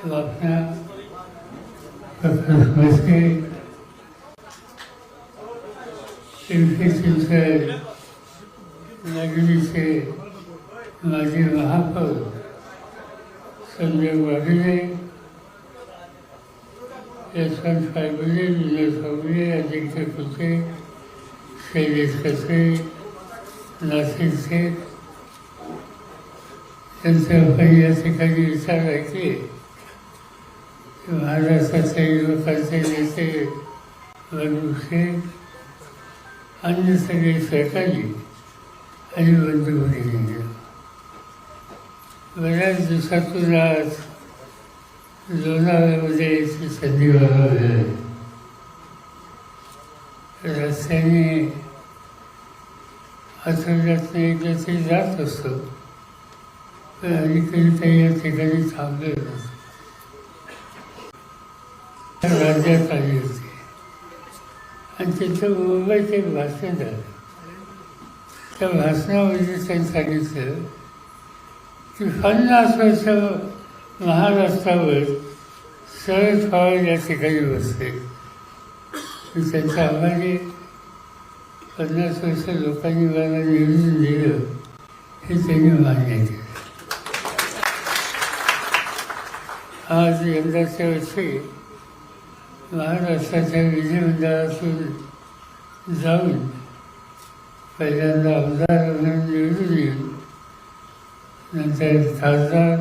अपना समझ के इनके सिलसिले नगरी माजी महापौर संजय वाघिले यशवंत फायबुले विजय फावले अजिंक्य कुसे शैलेश कसे नासिर शेख त्यांचे आपण या ठिकाणी विचार ऐकले की महाराष्ट्राचे युवकांचे नेते मनोज शेख अन्य सगळे सहकारी आणि बंधू भगिनी बऱ्याच दिवसातून आज लोणावळ्यामध्ये यायची संधी मला रस्त्याने आठवड्यातनं एकदा ते जात असतो पण अलीकडे काही या ठिकाणी थांबले नसतो राज्यात आली होती आणि तिथं मुंबईत एक भाषण झालं. त्या भाषणामध्ये त्यांनी सांगितलं की पन्नास वर्ष महाराष्ट्रावर शरद पवार या ठिकाणी बसते त्यांच्या आम्हाला आभारी पन्नास वर्ष लोकांनी मला निवडून दिलं हे त्यांनी मान्य केलं. आज यंदाच्या वर्षी महाराष्ट्राच्या विधिमंडळातून जाऊन पहिल्यांदा आमदार म्हणून निवडून येऊन नंतर खासदार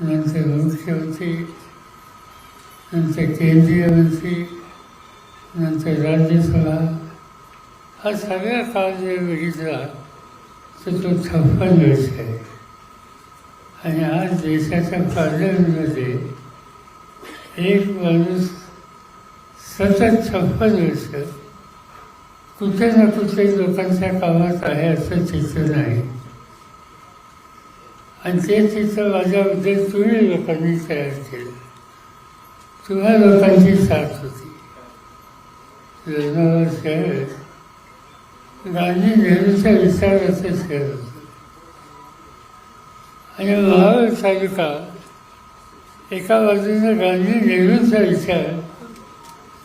नंतर मुख्यमंत्री नंतर केंद्रीय मंत्री नंतर राज्यसभा हा सगळा काळ जर बघितला तर तो छप्पन वर्ष आहे. आणि आज देशाच्या पार्लमेंटमध्ये एक माणूस सतत छप्पन वर्ष कुठे ना कुठे लोकांच्या कामात आहे असं चित्र नाही आणि ते चित्र माझ्याबद्दल तुम्ही लोकांनी तयार केलं. तुम्हा लोकांची साथ होती. लोणावळा शहर गांधी नेहरूच्या विचाराचं शहर होतं. आणि महाबळ तालुका एका बाजूने गांधी नेहरूंचा विचार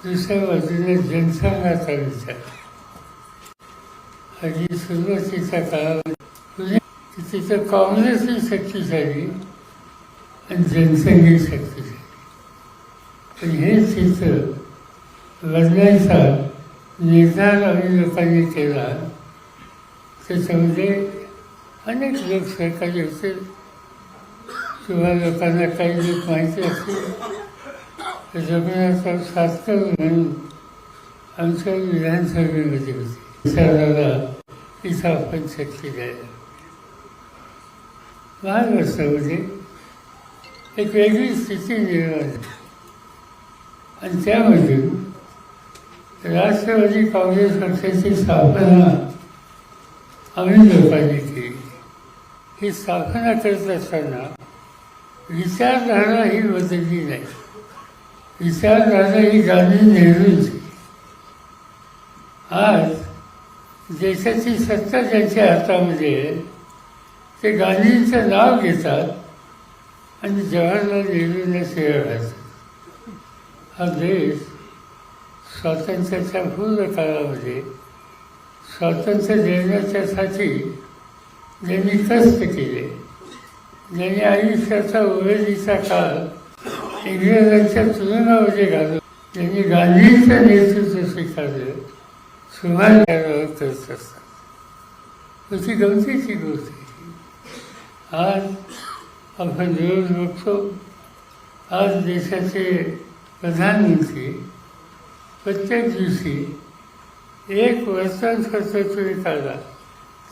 दुसऱ्या बाजूने जनसंघाचा विचार. आणि सुरुवातीच्या काळामध्ये म्हणजे तिथं काँग्रेसही शक्तिशाली आणि जनसंघही शक्तिशाली. पण हे चित्र लढण्याचा निर्धार आम्ही लोकांनी केला. त्याच्यामध्ये अनेक लोक सहकारी होते. किंवा लोकांना काही जे माहिती असतील जमिनीचा सातकर म्हणून आमच्या विधानसभेमध्ये होते. विचाराला इथं आपण शक्ती द्यायला महाराष्ट्रामध्ये एक वेगळी स्थिती निर्माण झाली. आणि त्यामधून राष्ट्रवादी काँग्रेस पक्षाची स्थापना आम्ही लोकांनी केली. ही स्थापना करत असताना विचारधारा ही बदलली नाही विचारधारा ही गांधी नेहरूंची. आज देशाची सत्ता ज्यांच्या हातामध्ये आहे. ते गांधींचं नाव घेतात आणि जवाहरलाल नेहरूंना शेअर घालतात. हा देश स्वातंत्र्याच्या पूर्ण काळामध्ये स्वातंत्र्य देण्याच्यासाठी ज्यांनी कष्ट केले. ज्यांनी आयुष्याचा उमेदीचा काळ इंग्रजांच्या तुलनामध्ये घालून त्यांनी गांधींचं नेतृत्व स्वीकारलं. सुमार त्यावर करत असतात. अशी गमतीची गोष्ट आहे आज आपण रोज बघतो आज देशाचे प्रधानमंत्री प्रत्येक दिवशी एक वर्षांसाठी तुम्ही काढला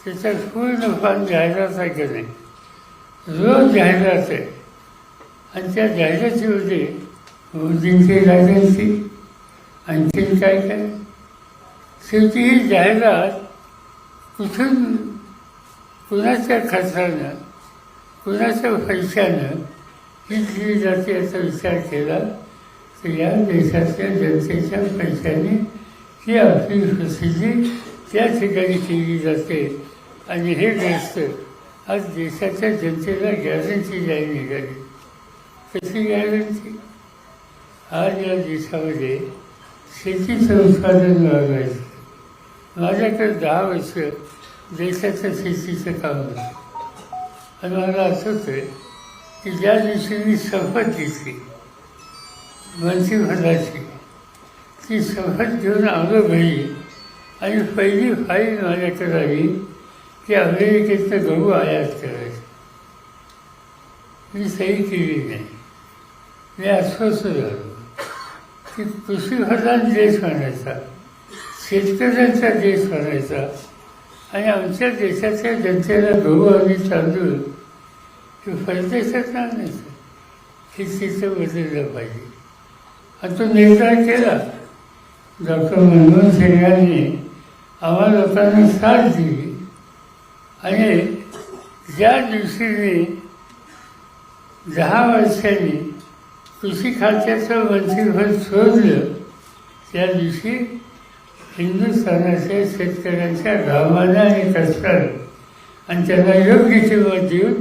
त्याच्यात पूर्ण फार जाहिरात आहे की नाही? रोज जाहिरात आहे आणि त्या जाहिरातीमध्ये मोदींची राजांची आणखीन काय काय शेवटी ही जाहिरात कुठून कुणाच्या खर्चानं कुणाच्या पैशानं ही दिली जाते याचा विचार केला तर या देशातल्या जनतेच्या पैशाने ही आपली प्रसिद्धी त्या ठिकाणी केली जाते. आणि हे ग्रस्त आज देशाच्या जनतेला गॅरंटी द्यायला निघाली. कशी गॅरंटी? आज या देशामध्ये शेतीचं उत्पादन वाढवायचं माझ्याकडे दहा वर्ष देशाचं शेतीचं काम होतं आणि मला आठवतं की ज्या दिवशी मी शपथ घेतली मंत्रिपदाची ती शपथ घेऊन आलो घरी आणि पहिली फाईल माझ्याकडे आली की अमेरिकेतनं गहू आयात करायचं मी सही केली नाही मी अस्वस्थ झालो की कृषीप्रधान देश म्हणायचा शेतकऱ्यांचा देश म्हणायचा आणि आमच्या देशाच्या जनतेला गहू आणि तांदूळ हे परदेशात आणायचं हे चित्र बदललं पाहिजे आणि तो निर्णय केला डॉक्टर मनमोहन सिंग यांनी आम्हा लोकांना साथ दिली आणि ज्या दिवशी मी दहा वर्षांनी कृषी खात्याचं मंत्रिपद सोडलं त्या दिवशी हिंदुस्थानाच्या शेतकऱ्यांच्या घामानं आणि कष्टाला आणि त्यांना योग्य किंमत देऊन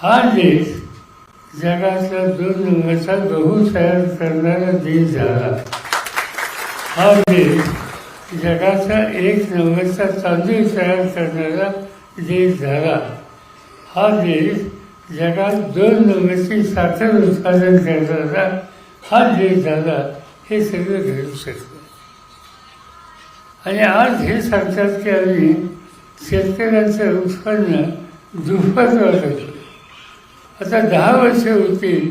हा देश जगातला दोन नंबरचा गहू तयार करणारा देश झाला. हा देश जगाचा एक नंबरचा तांदूळ तयार करणारा देश झाला हा देश जगात दोन नंबरची साखर उत्पादन करणारा हा देश झाला हे सगळं घडू शकतं. आणि आज हे सांगतात की आम्ही शेतकऱ्यांचं उत्पन्न दुप्पट वाढवलं. आता दहा वर्ष होतील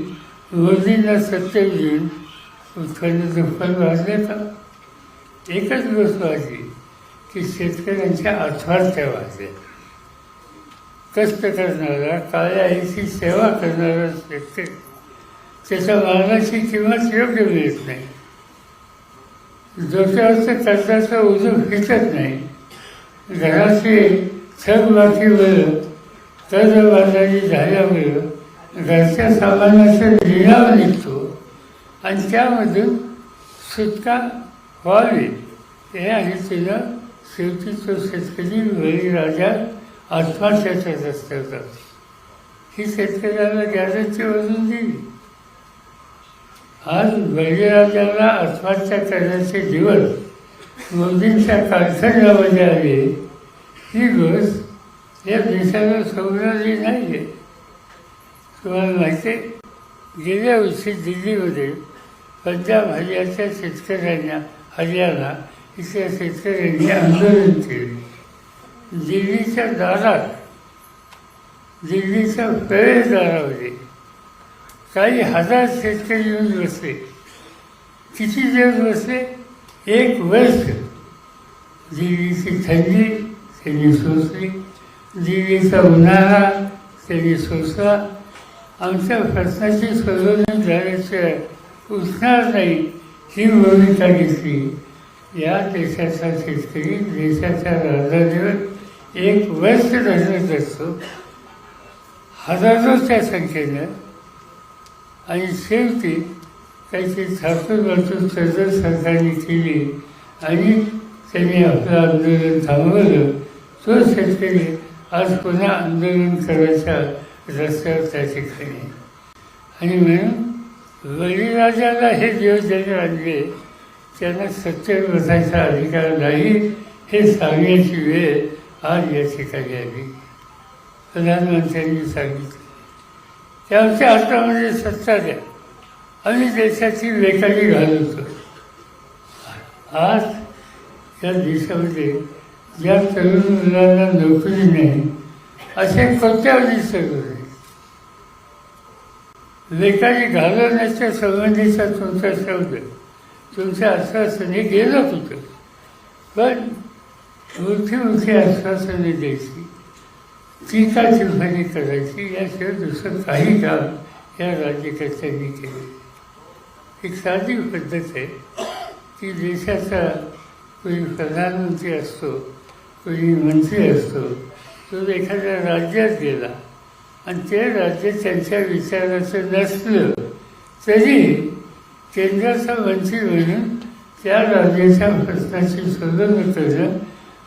मोदींना सत्य घेऊन उत्पन्न दुप्पट वाढले का एकच गोष्ट अशी की शेतकऱ्यांच्या आत्महत्या ठेवायचे कष्ट करणारा काळ्या आईची सेवा करणारा शेतकरी त्याच्या मालाची किंमत योग्य मिळत नाही. डोक्यावरचं कर्जाचं उजव फिटत नाही. घराची थकबाकीमुळं कर्जबाजारी झाल्यामुळं घरच्या सामानाचा लिलाव निघतो. आणि त्यामधून सुटका व्हावी हे आणि तिला शेवटी तो शेतकरी बळीराजा आत्महत्याच्या रस्त्यावर असतात ही शेतकऱ्याला गॅरंटी वाजून दिली. आज बळीराजाला आत्महत्या करण्याचे दिवस मोदींच्या कारखान्यामध्ये आले. ही गोष्ट या देशाला समजली नाही आहे तुम्हाला माहिती आहे गेल्या वर्षी दिल्लीमध्ये पंजाब हरियाणाच्या शेतकऱ्यांना हरियाणा इथल्या शेतकऱ्यांनी आंदोलन केले दिल्लीच्या दारात दिल्लीच्या प्रवेशदारामध्ये काही हजार शेतकरी येऊन बसले किती दिवस बसले एक वर्ष दिल्लीची थंडी त्यांनी सोसली दिल्लीचा उन्हाळा त्यांनी सोसला आमच्या प्रश्नाची सोडवणूक झाल्याशिवाय उठणार नाही ही भूमिका घेतली या देशाचा शेतकरी देशाच्या राजधानीवर एक व्यस्त धरत असतो. हजारोच्या संख्येनं. आणि शेवटी त्याची थापून वाचून सदर सरकारने केली. आणि त्यांनी आपलं आंदोलन थांबवलं. तो शेतकरी आज पुन्हा आंदोलन करायच्या रस्त्यावर त्या ठिकाणी. आणि म्हणून बळीराजाला हे दिवस ज्याने आणले त्यांना सत्य बसायचा अधिकार नाही हे सांगण्याची वेळ आज या ठिकाणी आली. प्रधानमंत्र्यांनी सांगितलं त्यावरच्या हातामध्ये सत्ता द्या आम्ही देशाची बेकारी घालवतो आज या देशामध्ये ज्या तरुण मुलांना नोकरी नाही असे कोणत्या दिसत लेखाने घालवण्याच्या संबंधीचा तुमचा शब्द तुमच्या आश्वासने गेलंच होतं. पण मोठी मोठी आश्वासने द्यायची टीका टिप्पणी करायची याशिवाय दुसरं काही काम या राज्यकर्त्यांनी केले. एक साधी पद्धत आहे की देशाचा कोणी प्रधानमंत्री असतो कोणी मंत्री असतो तो एखाद्या राज्यात गेला आणि ते राज्य त्यांच्या विचाराचं नसलं तरी केंद्राचा वंचित म्हणून त्या राज्याच्या प्रश्नाची शोधन करणं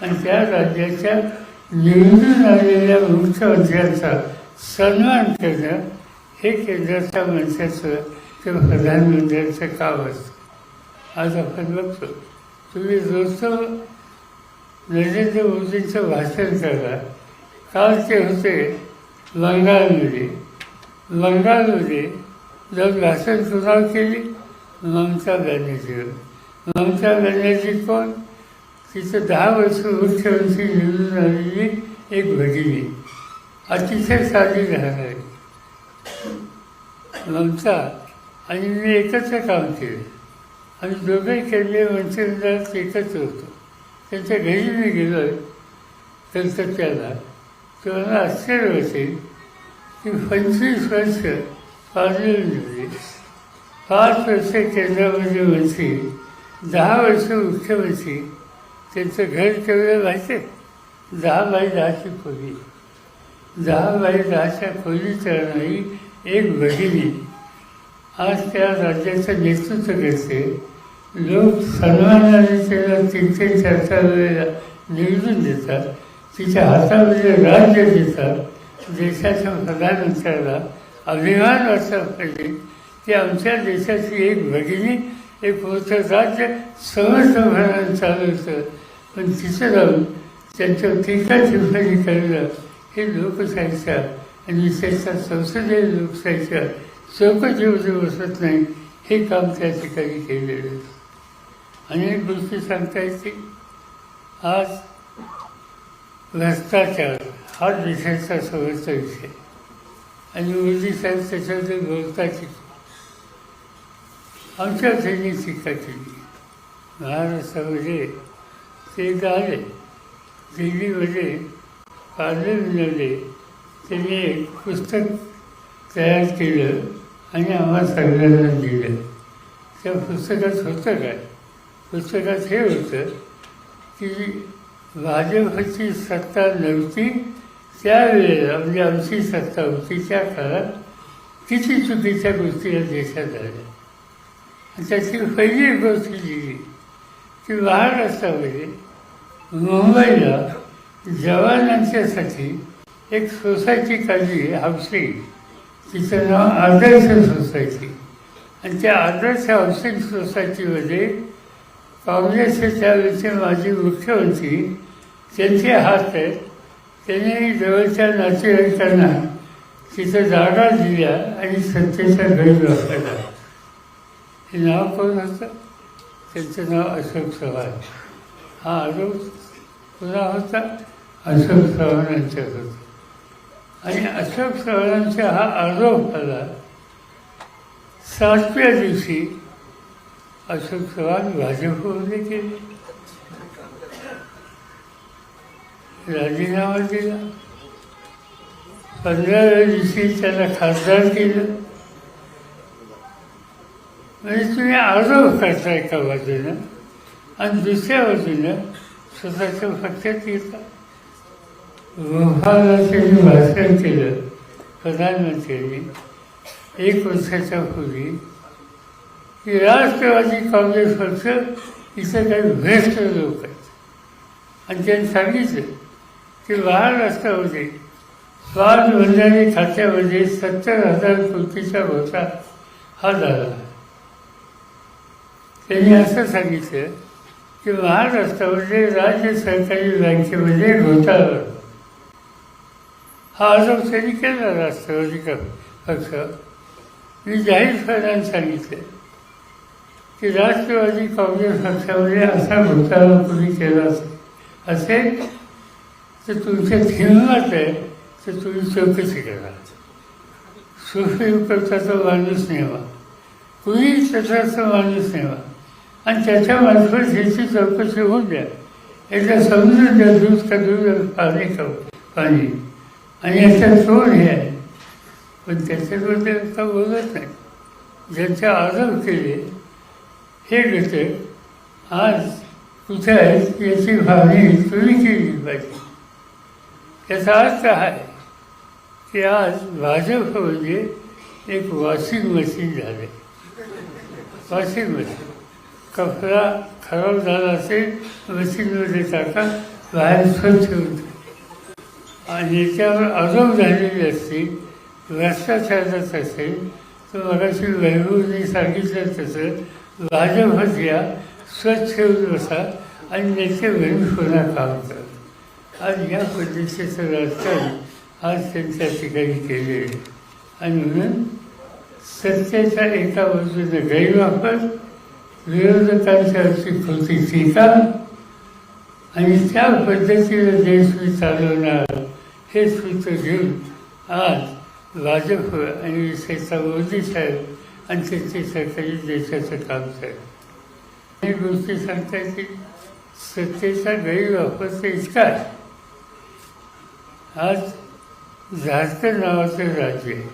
आणि त्या राज्याच्या निवडून आलेल्या मुख्यमंत्र्यांचा सन्मान करणं हे केंद्राच्या माणसाचं ते प्रधानमंत्र्यांचं काम असतं. आज आपण बघतो तुम्ही रोजचं नरेंद्र मोदींचं भाषण करा. काल ते होते बंगालमध्ये बंगालमध्ये जर घासन सुरुवात केली ममता बॅनर्जीवर ममता बॅनर्जी कोण? तिचं दहा वर्ष मुख्यमंत्री निवडून आलेली एक भगिनी. अतिशय साधी राहणारी. ममता आणि मी एकत्र काम केलं. आणि दोघे केंद्रीय मंत्रिमंडळात एकत्र होतो. त्यांच्या घरी मी गेलो कलकत्त्याला तेव्हा आश्चर्य होते की पंचवीस वर्ष पार्लमेंटमध्ये पाच वर्ष केंद्रामध्ये मंत्री दहा वर्ष मुख्यमंत्री त्यांचं घर केवढं माहिती आहे दहा बाय दहाची खोली. दहा बाय दहाच्या खोलीत राहणारी एक भगिनी. आज त्या राज्याचं नेतृत्व करते. लोक सन्मानाने त्याला तीन तीन चार चार वेळेला निवडून देतात. तिच्या हातामध्ये राज्य देतात देशाच्या प्रधानमंत्र्याला अभिमान वाटला पाहिजे की आमच्या देशाची एक भगिनी एक मोठं राज्य समर्थपणाने चालवतं पण तिचं जाऊन त्यांच्यावर टीका टिप्पणी करणं हे लोकशाहीच्या आणि विशेषतः संसदीय लोकशाहीच्या चौकटीमध्ये बसत नाही हे काम त्या ठिकाणी केलेलं अनेक गोष्टी सांगता येतील. आज भ्रष्टाचार हा देशाचा समोरचा विषय. आणि मोदी साहेब त्याच्याबद्दल बोलतात आमच्या त्यांनी टीका केली. महाराष्ट्रामध्ये ते एकदा आले. दिल्लीमध्ये पार्लमेंटमध्ये त्यांनी एक पुस्तक तयार केलं आणि आम्हाला सगळ्यांना दिलं. त्या पुस्तकात होतं काय? पुस्तकात हे होतं की भाजपची सत्ता नव्हती त्यावेळेला म्हणजे आमची सत्ता होती त्या काळात किती चुकीच्या गोष्टी या देशात आल्या त्याची पहिली गोष्ट लिहिली की महाराष्ट्रामध्ये मुंबईला जवानांच्यासाठी एक सोसायटी काढली हाऊसिंग तिचं नाव आदर्श सोसायटी. आणि त्या आदर्श हाऊसिंग सोसायटीमध्ये काँग्रेसचे त्यावेळेचे माजी मुख्यमंत्री त्यांचे हात आहेत त्यांनी जवळच्या नातेवाईकांना तिथं जागा दिल्या आणि सत्तेचा गैरवापर हे नाव कोण होतं? त्यांचं नाव अशोक चव्हाण. हा आरोप पुन्हा होता? अशोक चव्हाणांच्या होता आणि अशोक चव्हाणांचा हा आरोप आला सातव्या दिवशी अशोक चव्हाण भाजपमध्ये गेले. राजीनामा दिला. पंधराव्या दिवशी त्याला खासदार केलं. म्हणजे तुम्ही आरोप करता एका बाजूनं आणि दुसऱ्या बाजूनं स्वतःच्या फक्त येता. गुफाला त्यांनी भाषण केलं प्रधानमंत्र्यांनी एक वर्षाच्या पूर्वी की राष्ट्रवादी काँग्रेस पक्ष इथं काही भ्रष्ट लोक आहेत. आणि त्यांनी सांगितलं की महाराष्ट्रामध्ये स्वाद भंडारी खात्यामध्ये सत्तर हजार कोटीचा घोटाळा हा झाला. त्यांनी असं सांगितलं की महाराष्ट्रामध्ये राज्य सरकारी बँकेमध्ये घोटाळा हा आरोप त्यांनी केला राष्ट्रवादी पक्ष. मी जाहीर जाहीरपणाने सांगितलं की राष्ट्रवादी काँग्रेस पक्षामध्ये असा घोटाळा कोणी केला असेल तर तुमच्या हिंमत आहे तर तुम्ही चौकशी करा सुप्रीम कोर्टाचा माणूस नेवा कुणी तसाचा माणूस नेवा आणि त्याच्या मार्फत ह्याची चौकशी होऊ द्या एकदा समजून द्या दूध का दूध पाणी खाऊ पाणी आणि याचा कोण हे आहे पण त्याच्याबद्दल का बोलत नाही ज्यांचे आरोप केले हे घटक आज कुठे आहेत याची भावनी तुम्ही केली पाहिजे याचा अर्थ आहे की आज भाजप म्हणजे एक वॉशिंग मशीन झाले. Washing machine. कपडा खराब झाला असेल मशीनमध्ये टाका बाहेर स्वच्छ होतं आणि याच्यावर आरोप झालेले असतील भ्रष्टाचारात असेल तर मगाशी वैभवने सांगितलं तसं भाजपच घ्या स्वच्छ होऊन बसा आणि नेते बनून होणार काम करा. आज या पद्धतीचं राजकारण आज त्यांच्या ठिकाणी केले आणि म्हणून सत्तेच्या एका बाजूने गैरवापर विरोधकांच्या अशी कृती टीका आणि त्या पद्धतीने देश मी चालवणार हे सूत्र घेऊन आज भाजप आणि विशेषतः मोदी साहेब आणि त्यांचे सरकारी देशाचं काम साहेब ही गोष्टी सांगता की सत्तेचा गैरवापर तर इतका आहे. आज झारखंड नावाचं राज्य आहे.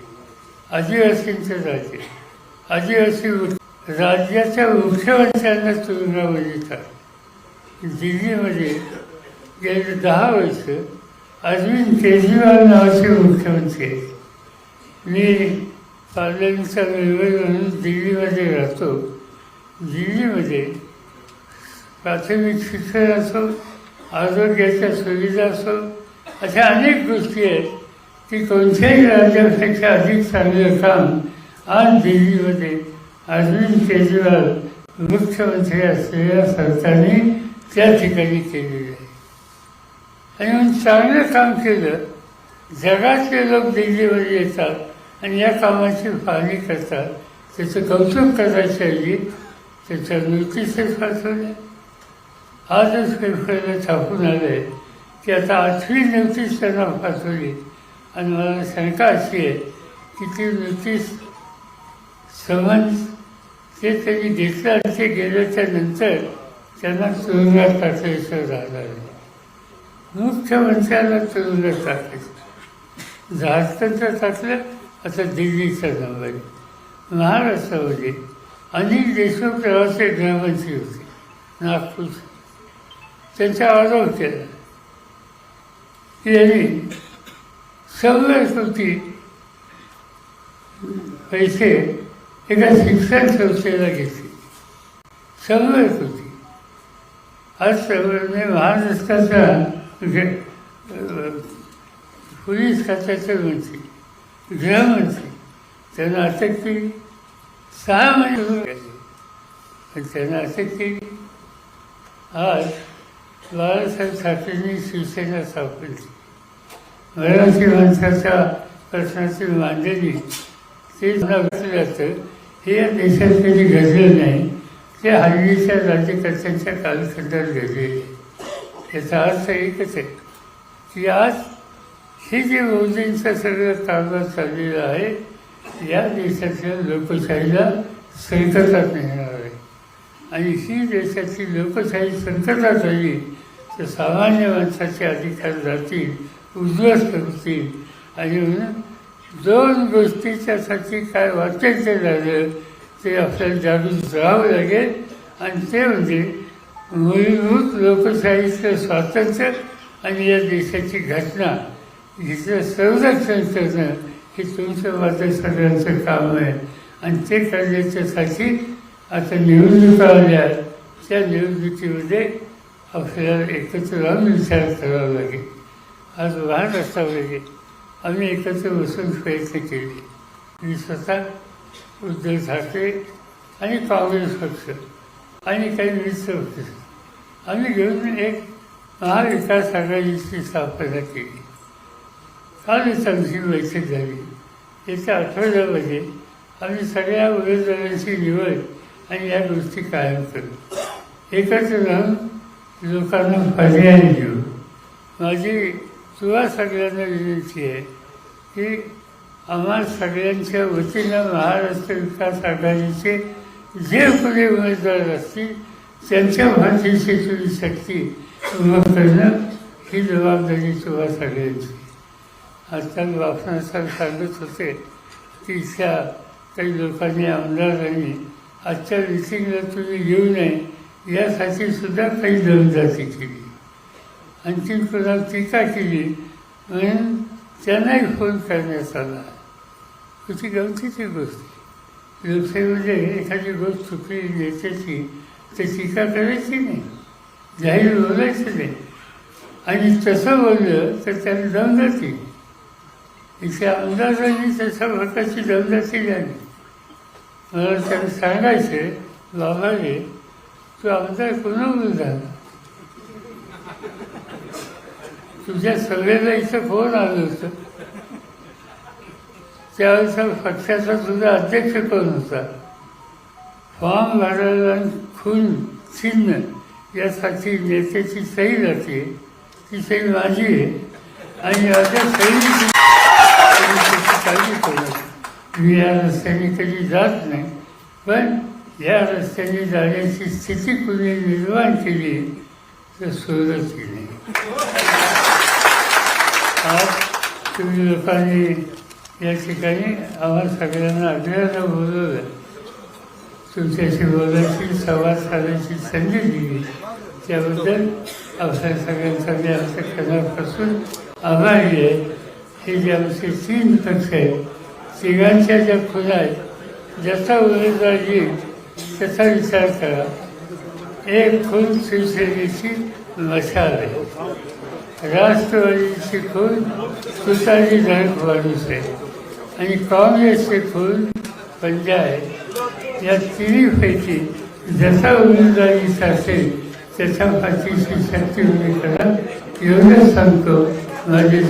आदिवासींचं राज्य आदिवासी राज्याच्या मुख्यमंत्र्यांना तुरुंगामध्ये म्हणजे येतात दिल्लीमध्ये गेले दहा वर्ष अरविंद केजरीवाल नावाचे मुख्यमंत्री आहेत. मी पार्लमेंटचा मेंबर म्हणून दिल्लीमध्ये राहतो. दिल्लीमध्ये प्राथमिक शिक्षण असो आरोग्याच्या सुविधा असो अशा अनेक गोष्टी आहेत की कोणत्याही राज्यापेक्षा अधिक चांगलं काम आज दिल्लीमध्ये अरविंद केजरीवाल मुख्यमंत्री असलेल्या सरकारने त्या ठिकाणी केलेलं आहे. आणि म्हणून चांगलं काम केलं जगातले लोक दिल्लीमध्ये येतात आणि या कामाची पाहणी करतात. त्याचं कौतुक करायच्या ऐवजी त्याच्या नोटिसेस पाठवल्या आजच पेपरला छापून आलं ती की आता आठवी नोटीस त्यांना पाठवली आणि मला शंका अशी आहे की ती नोटीस समन्स ते त्यांनी घेतलं आणि ते गेल्याच्यानंतर त्यांना तुरुंगात टाकायचं झालं. आहे मुख्यमंत्र्यांना तुरुंगात टाकायचं. झारखंडचं टाकलं आता दिल्लीचा नंबर महाराष्ट्रामध्ये अनिल देशमुख प्रवासी गृहमंत्री होते. नागपूर त्यांचा आरोप केला यांनी सव्वीस पैसे एका शिक्षण संस्थेला घेतले. सव्वीस कोटी आज सगळ्यांनी महाराष्ट्राचा ग- पोलीस खात्याचे मंत्री गृहमंत्री. त्यांना अटक केली. सहा महिने त्यांना अटक केली. आज बाळासाहेब ठाकरेंनी शिवसेना स्थापन मराठी माणसाच्या प्रश्नाची मांडणी ते जातं हे या देशात कधी घडलं नाही. ते हल्लीच्या राज्यकर्त्यांच्या कालखंडात घडलेले याचा अर्थ एकच आहे की आज हे जे मोदींचा सगळं कारभार चाललेला आहे या देशातल्या लोकशाहीला संकटात नाही. आणि ही देशाची लोकशाही संकटात आली तर सामान्य माणसाचे अधिकार जातील उद्ध्वस्त होतील. आणि म्हणून दोन गोष्टीच्यासाठी काय वाटेल ते झालं ते आपल्याला जागृत जावं लागेल. आणि ते म्हणजे मूलभूत लोकशाहीचं स्वातंत्र्य आणि या देशाची घटना हिचं संरक्षण करणं हे तुमचं माझं सगळ्यांचं काम आहे. आणि ते करण्याच्यासाठी आता निवडणुका आल्या त्या निवडणुकीमध्ये आपल्याला एकत्र राहून विचार करावा लागेल. आज वाहन नसतावे आम्ही एकत्र बसून प्रयत्न केले. मी स्वतः उद्धव ठाकरे आणि काँग्रेस पक्ष आणि काही मित्र पक्ष आम्ही घेऊन एक महाविकास आघाडीची स्थापना केली. कालच आमची बैठक झाली. येत्या आठवड्यामध्ये आम्ही सगळ्या उमेदवारांची निवड आणि या गोष्टी कायम करू. एकत्र राहून लोकांना पर्याय देऊ माझी तुला सगळ्यांना विनंती आहे की आम्हा सगळ्यांच्या वतीनं महाराष्ट्र विकास आघाडीचे जे पुढे उमेदवार असतील त्यांच्या भाषेची तुम्ही शक्ती उभं करणं ही जबाबदारी तुला सगळ्यांची. आजकाल बापणासाहेब सांगत होते. की इथल्या काही लोकांनी आमदारांनी आजच्या मिटिंगला तुम्ही येऊ नये यासाठी सुद्धा काही दमदाटी केली. आणखी कोणा टीका केली म्हणून त्यांनाही फोन करण्यात आला. किती गमतीची गोष्ट. लोकशाहीमध्ये एखादी गोष्ट चुकली नेत्याची तर टीका करायची नाही. जाहीर बोलायचं नाही. आणि तसं बोललं तर त्याला दम इथे अंदाजाने त्याच्या भटाची दमदाटी झाली मला त्याला सांगायचे बाबा तू आमदार कोणावर झाला? तुझ्या सगळ्याला इथं फोन आलं होतं? त्यावेळेस पक्षाचा तुझा अध्यक्ष कोण होता? फॉर्म भरायला आणि खून चिन्ह यासाठी नेत्याची सही जाते. ती सही माझी आहे आणि आता सही काळजी मी या रस्त्याने कधी जात नाही. पण या रस्त्याने जाण्याची स्थिती कुणी निर्माण केली तर सुरुवात केली आज तुम्ही लोकांनी या ठिकाणी आम्हा सगळ्यांना आग्रहानं बोलवलं. तुमच्याशी बोलायची संवाद साधायची संधी दिली. त्याबद्दल आपल्या सगळ्यांचा मी आमच्या खनापासून आभारी आहे. हे जे आमचे तीन पक्ष आहेत तिघांच्या ज्या खुला आहेत ज्याचा उमेदवार येईल त्याचा विचार करा. एक खून शिवसेनेची मशाल आहे. राष्ट्रवादीची खून तुतारी धडक आहे. आणि काँग्रेसचे खून पंजा आहे. या तिन्हीपैकी जसा उमेदवारी असेल त्याच्या पाठीशी शक्ती उभी करा. एवढंच सांगतो. माझे